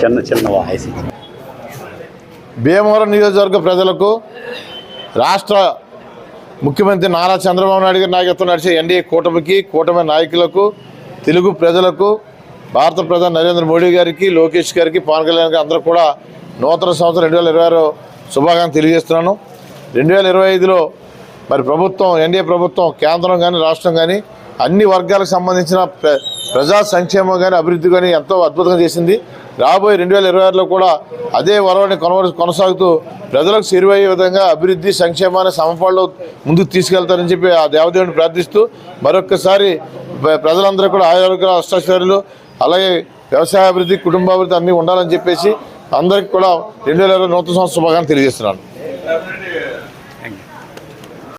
చిన్న చిన్న వాయిస్. భీమవరం నియోజకవర్గ ప్రజలకు రాష్ట్ర ముఖ్యమంత్రి నారా చంద్రబాబు నాయుడు గారి నాయకత్వం నడిచే ఎన్డీఏ కూటమికి కూటమి నాయకులకు తెలుగు ప్రజలకు భారత ప్రధాని నరేంద్ర మోడీ గారికి లోకేష్ గారికి పవన్ కళ్యాణ్ గారికి అందరూ కూడా నూతన సంవత్సరం రెండు వేల ఇరవై ఆరు శుభాకాంక్షలు తెలియజేస్తున్నాను. రెండు వేల ఇరవై ఐదులో మరి ప్రభుత్వం ఎన్డీఏ ప్రభుత్వం కేంద్రం కానీ రాష్ట్రం కానీ అన్ని వర్గాలకు సంబంధించిన ప్రజా సంక్షేమం కానీ అభివృద్ధి కానీ ఎంతో అద్భుతంగా చేసింది. రాబోయే రెండు వేల ఇరవై ఆరులో కూడా అదే వరవని కొనవ కొనసాగుతూ ప్రజలకు చేరువయ్యే విధంగా అభివృద్ధి సంక్షేమాన్ని సమపాళ్ళు ముందుకు తీసుకెళ్తారని చెప్పి ఆ దేవదేవుని ప్రార్థిస్తూ మరొక్కసారి ప్రజలందరూ కూడా ఆయుర్వేద అష్టాశ్వర్యులు అలాగే వ్యవసాయ అభివృద్ధి కుటుంబాభివృద్ధి అన్నీ ఉండాలని చెప్పేసి అందరికీ కూడా రెండు వేల ఇరవై నూతన సంవత్సరం శుభాకాంక్షలు తెలియజేస్తున్నాను.